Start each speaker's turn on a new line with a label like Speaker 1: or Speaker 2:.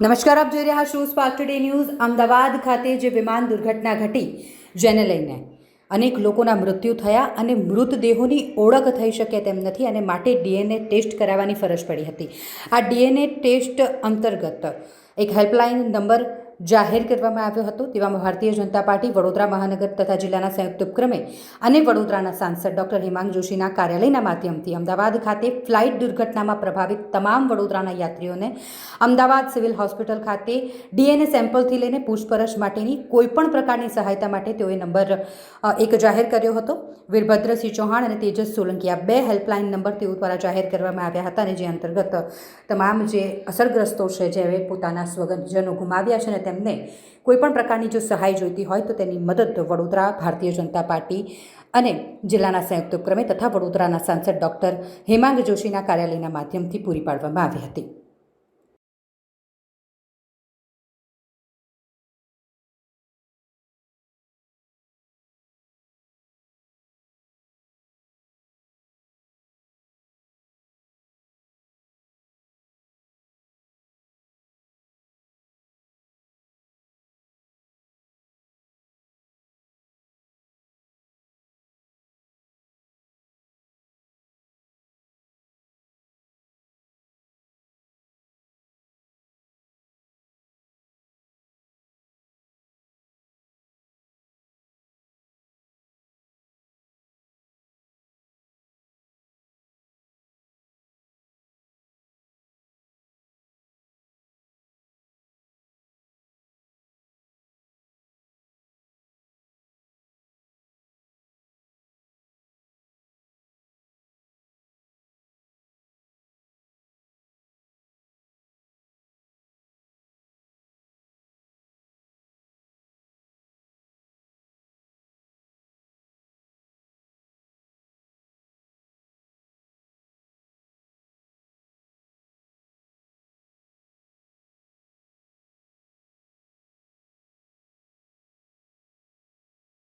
Speaker 1: નમસ્કાર, આપ જોઈ રહ્યા છો સ્પાર્ક ટુડે ન્યૂઝ અમદાવાદ ખાતે જે વિમાન દુર્ઘટના ઘટી, જેને લઈને અનેક લોકોના મૃત્યુ થયા અને મૃતદેહોની ઓળખ થઈ શકે તેમ નથી અને માટે ડીએનએ ટેસ્ટ કરાવવાની ફરજ પડી હતી. આ ડીએનએ ટેસ્ટ અંતર્ગત એક હેલ્પલાઇન નંબર જાહેર કરવામાં આવ્યો હતો. તેવામાં ભારતીય જનતા પાર્ટી, વડોદરા મહાનગર તથા જિલ્લાના સંયુક્ત ઉપક્રમે અને વડોદરાના સાંસદ ડોક્ટર હેમાંગ જોશીના કાર્યાલયના માધ્યમથી અમદાવાદ ખાતે ફ્લાઇટ દુર્ઘટનામાં પ્રભાવિત તમામ વડોદરાના યાત્રીઓને અમદાવાદ સિવિલ હોસ્પિટલ ખાતે ડીએનએ સેમ્પલથી લઈને પૂછપરછ માટેની કોઈપણ પ્રકારની સહાયતા માટે તેઓએ નંબર એક જાહેર કર્યો હતો. વીરભદ્રસિંહ ચૌહાણ અને તેજસ સોલંકી આ બે હેલ્પલાઇન નંબર તેઓ દ્વારા જાહેર કરવામાં આવ્યા હતા અને જે અંતર્ગત તમામ જે અસરગ્રસ્તો છે જે પોતાના સ્વજનો ગુમાવ્યા છે અને તેમને કોઈપણ પ્રકારની જો સહાય જોઈતી હોય તો તેની મદદ વડોદરા, ભારતીય જનતા પાર્ટી અને જિલ્લાના સંયુક્ત ઉપક્રમે તથા વડોદરાના સાંસદ ડૉક્ટર હેમાંગ જોશીના કાર્યાલયના માધ્યમથી પૂરી પાડવામાં આવી હતી.